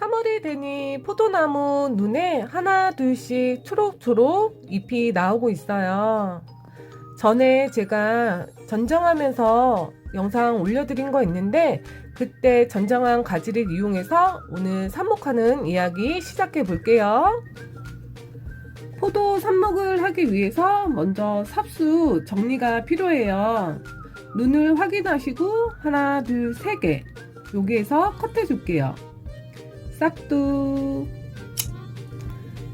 3월이 되니 포도나무 눈에 하나 둘씩 초록초록 잎이 나오고 있어요. 전에 제가 전정하면서 영상 올려드린 거 있는데 그때 전정한 가지를 이용해서 오늘 삽목하는 이야기 시작해 볼게요. 포도 삽목을 하기 위해서 먼저 삽수 정리가 필요해요. 눈을 확인하시고 하나 둘 세 개 여기에서 컷해 줄게요. 싹둑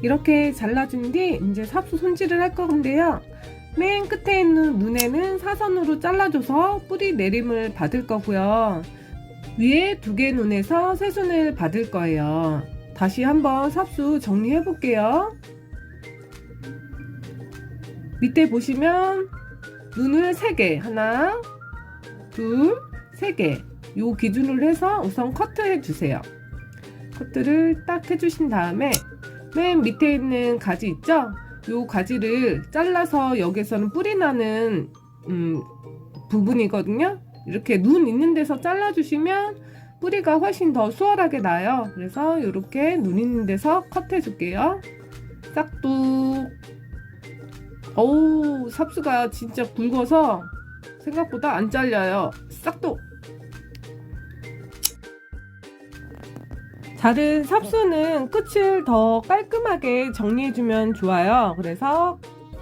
이렇게 잘라준 뒤 이제 삽수 손질을 할 건데요. 맨 끝에 있는 눈에는 사선으로 잘라줘서 뿌리 내림을 받을 거고요. 위에 두 개 눈에서 새순을 받을 거예요. 다시 한번 삽수 정리해 볼게요. 밑에 보시면 눈을 3개 하나 둘 3개 요 기준으로 해서 우선 커트해 주세요. 커트를 딱 해주신 다음에 맨 밑에 있는 가지 있죠? 요 가지를 잘라서 여기서는 뿌리 나는 음, 부분이거든요. 이렇게 눈 있는 데서 잘라주시면 뿌리가 훨씬 더 수월하게 나요. 그래서 이렇게 눈 있는 데서 컷해 줄게요. 싹둑. 어우, 삽수가 진짜 굵어서 생각보다 안 잘려요. 싹둑. 자른 삽수는 끝을 더 깔끔하게 정리해주면 좋아요. 그래서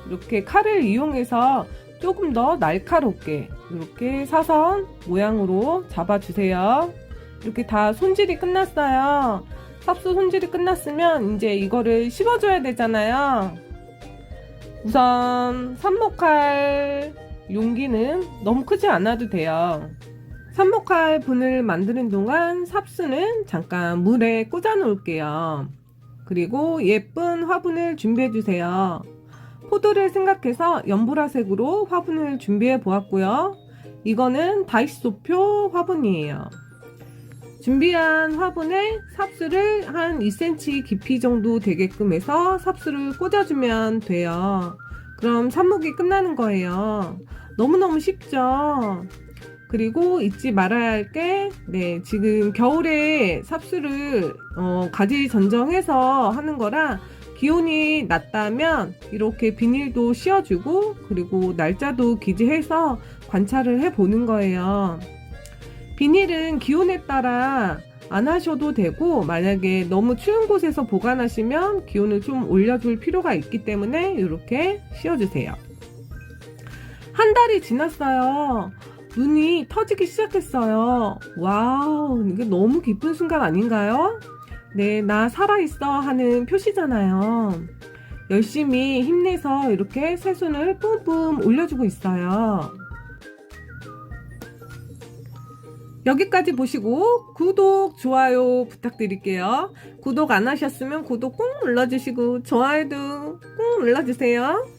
이렇게 칼을 이용해서 조금 더 날카롭게 이렇게 사선 모양으로 잡아주세요. 이렇게 다 손질이 끝났어요. 삽수 손질이 끝났으면 이제 이거를 씹어줘야 되잖아요. 우선 삽목할 용기는 너무 크지 않아도 돼요. 삽목할 분을 만드는 동안 삽수는 잠깐 물에 꽂아 놓을게요. 그리고 예쁜 화분을 준비해 주세요. 포도를 생각해서 연보라색으로 화분을 준비해 보았고요. 이거는 다이소표 화분이에요. 준비한 화분에 삽수를 한 2cm 깊이 정도 되게끔 해서 삽수를 꽂아주면 돼요. 그럼 삽목이 끝나는 거예요. 너무너무 쉽죠? 그리고 잊지 말아야 할 게, 네, 지금 겨울에 삽수를, 어, 가지 전정해서 하는 거라 기온이 낮다면 이렇게 비닐도 씌워주고, 그리고 날짜도 기재해서 관찰을 해 보는 거예요. 비닐은 기온에 따라 안 하셔도 되고, 만약에 너무 추운 곳에서 보관하시면 기온을 좀 올려줄 필요가 있기 때문에 이렇게 씌워주세요. 한 달이 지났어요. 눈이 터지기 시작했어요. 와우, 이게 너무 기쁜 순간 아닌가요? 네, 나 살아있어 하는 표시잖아요. 열심히 힘내서 이렇게 새순을 뿜뿜 올려주고 있어요. 여기까지 보시고 구독, 좋아요 부탁드릴게요. 구독 안 하셨으면 구독 꾹 눌러주시고 좋아요도 꾹 눌러주세요.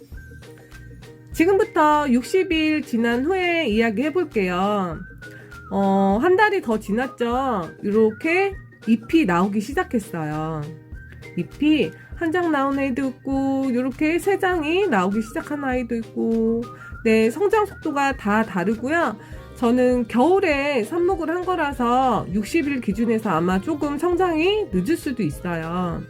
지금부터 60일 지난 후에 이야기 해볼게요. 어, 한 달이 더 지났죠? 이렇게 잎이 나오기 시작했어요. 잎이 한 장 나온 아이도 있고, 이렇게 세 장이 나오기 시작한 아이도 있고, 네, 성장 속도가 다 다르고요. 저는 겨울에 삽목을 한 거라서 60일 기준에서 아마 조금 성장이 늦을 수도 있어요.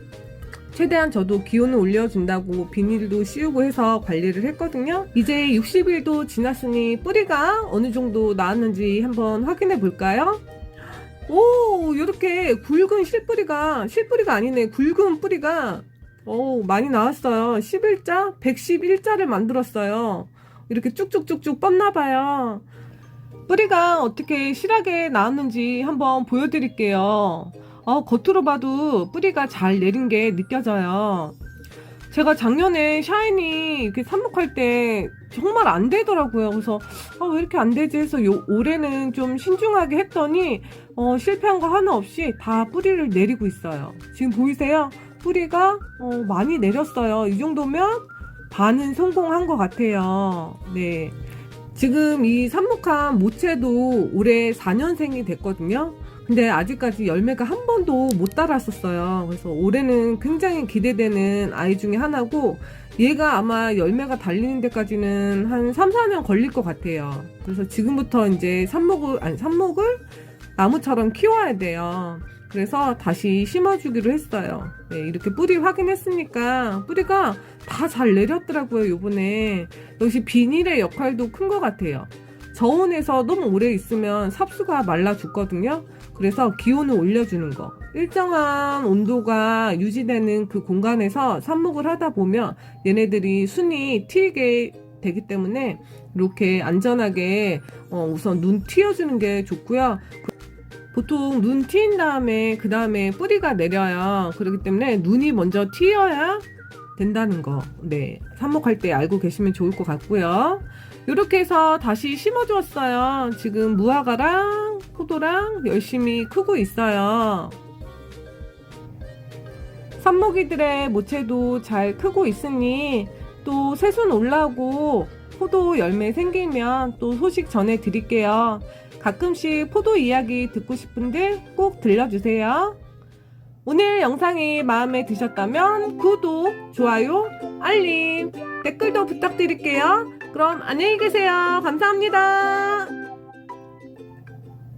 최대한 저도 기온을 올려준다고 비닐도 씌우고 해서 관리를 했거든요. 이제 60일도 지났으니 뿌리가 어느 정도 나왔는지 한번 확인해 볼까요? 오, 이렇게 굵은 실뿌리가, 실뿌리가 아니네. 굵은 뿌리가, 오, 많이 나왔어요. 11자? 111자를 만들었어요. 이렇게 쭉쭉쭉쭉 뻗나봐요. 뿌리가 어떻게 실하게 나왔는지 한번 보여드릴게요. 어, 겉으로 봐도 뿌리가 잘 내린 게 느껴져요. 제가 작년에 샤이니 이렇게 삽목할 때 정말 안 되더라고요. 그래서 아, 왜 이렇게 안 되지 해서 요, 올해는 좀 신중하게 했더니 어, 실패한 거 하나 없이 다 뿌리를 내리고 있어요. 지금 보이세요? 뿌리가 어, 많이 내렸어요. 이 정도면 반은 성공한 것 같아요. 네. 지금 이 삽목한 모채도 올해 4년생이 됐거든요. 근데 아직까지 열매가 한 번도 못 달았었어요. 그래서 올해는 굉장히 기대되는 아이 중에 하나고 얘가 아마 열매가 달리는 데까지는 한 3, 4년 걸릴 것 같아요. 그래서 지금부터 이제 삽목을, 아니, 삽목을 나무처럼 키워야 돼요. 그래서 다시 심어주기로 했어요. 네, 이렇게 뿌리 확인했으니까 뿌리가 다 잘 내렸더라고요, 요번에. 역시 비닐의 역할도 큰 것 같아요. 저온에서 너무 오래 있으면 삽수가 말라 죽거든요. 그래서 기온을 올려주는 거. 일정한 온도가 유지되는 그 공간에서 삽목을 하다 보면 얘네들이 순이 튀게 되기 때문에 이렇게 안전하게 어, 우선 눈 튀어주는 게 좋고요. 보통 눈 튀인 다음에 그 다음에 뿌리가 내려요. 그렇기 때문에 눈이 먼저 튀어야 된다는 거. 네. 삽목할 때 알고 계시면 좋을 것 같고요. 이렇게 해서 다시 심어주었어요. 지금 무화과랑 포도랑 열심히 크고 있어요. 삽목이들의 모체도 잘 크고 있으니 또 새순 올라오고 포도 열매 생기면 또 소식 전해드릴게요. 가끔씩 포도 이야기 듣고 싶은데 꼭 들려주세요. 오늘 영상이 마음에 드셨다면 구독, 좋아요, 알림, 댓글도 부탁드릴게요. 그럼 안녕히 계세요. 감사합니다.